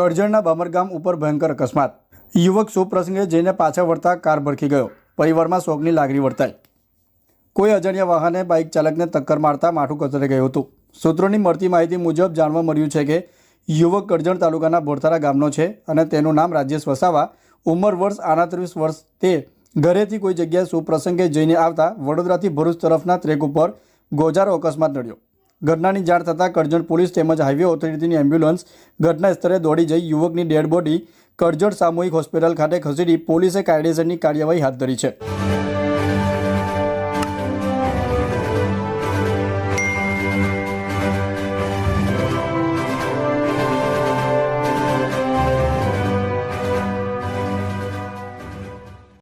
કરજણના બામરગામ ઉપર ભયંકર અકસ્માત. યુવક સુપ્રસંગે જઈને પાછા વળતા કાર ભરખી ગયો. પરિવારમાં શોકની લાગણી વર્તાઈ. કોઈ અજાણ્યા વાહને બાઇક ચાલકને ટક્કર મારતા માથું કચરી ગયું હતું. સૂત્રોની મળતી માહિતી મુજબ જાણવા મળ્યું છે કે યુવક કરજણ તાલુકાના બોરથારા ગામનો છે અને તેનું નામ રાજેશ વસાવા. ઉંમર વર્ષ આડત્રીસ વર્ષ તે ઘરેથી કોઈ જગ્યાએ સુપ્રસંગે જઈને આવતા વડોદરાથી ભરૂચ તરફના ટ્રેક ઉપર ગોજારો અકસ્માત નડ્યો. ઘટનાની જાણ થતાં કરજણ પોલીસ તેમજ હાઈવે ઓથોરિટીની એમ્બ્યુલન્સ ઘટના સ્થળે દોડી જઈ યુવકની ડેડ બોડી કરજણ સામૂહિક હોસ્પિટલ ખાતે ખસેડી પોલીસે કાયદેસરની કાર્યવાહી હાથ ધરી છે.